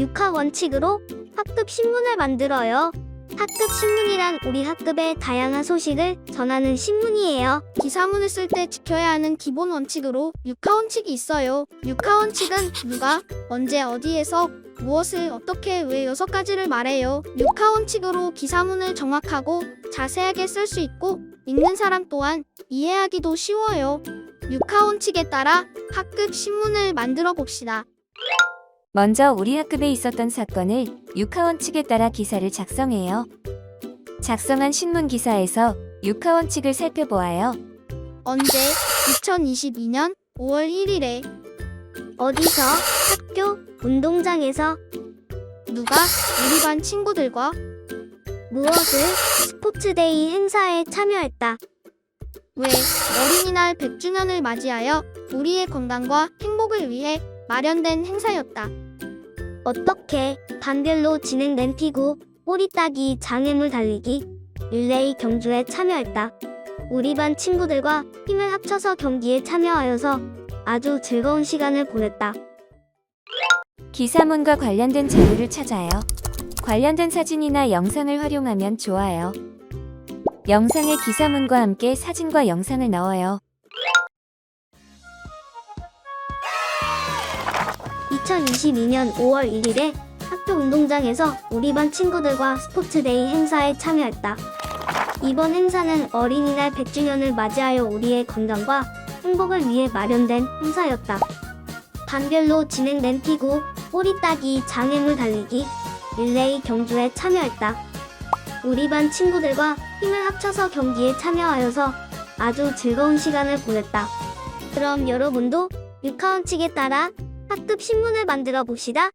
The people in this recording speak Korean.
6화 원칙으로 학급 신문을 만들어요. 학급 신문이란 우리 학급의 다양한 소식을 전하는 신문이에요. 기사문을 쓸 때 지켜야 하는 기본 원칙으로 육하 원칙이 있어요. 육하 원칙은 누가, 언제, 어디에서, 무엇을, 어떻게, 왜 여섯 가지를 말해요. 육하 원칙으로 기사문을 정확하고 자세하게 쓸 수 있고 읽는 사람 또한 이해하기도 쉬워요. 육하 원칙에 따라 학급 신문을 만들어 봅시다. 먼저 우리 학급에 있었던 사건을 육하 원칙에 따라 기사를 작성해요. 작성한 신문 기사에서 육하 원칙을 살펴보아요. 언제? 2022년 5월 1일에 어디서? 학교? 운동장에서? 누가 우리 반 친구들과 무엇을? 스포츠데이 행사에 참여했다. 왜 어린이날 100주년을 맞이하여 우리의 건강과 행복을 위해 마련된 행사였다. 어떻게? 반별로 진행된 피구, 꼬리 따기, 장애물 달리기, 릴레이 경주에 참여했다. 우리 반 친구들과 힘을 합쳐서 경기에 참여하여서 아주 즐거운 시간을 보냈다. 기사문과 관련된 자료를 찾아요. 관련된 사진이나 영상을 활용하면 좋아요. 영상에 기사문과 함께 사진과 영상을 넣어요. 2022년 5월 1일에 학교 운동장에서 우리 반 친구들과 스포츠데이 행사에 참여했다. 이번 행사는 어린이날 100주년을 맞이하여 우리의 건강과 행복을 위해 마련된 행사였다. 반별로 진행된 피구, 꼬리 따기, 장애물 달리기, 릴레이 경주에 참여했다. 우리 반 친구들과 힘을 합쳐서 경기에 참여하여서 아주 즐거운 시간을 보냈다. 그럼 여러분도 원칙에 따라 학급 신문을 만들어 봅시다.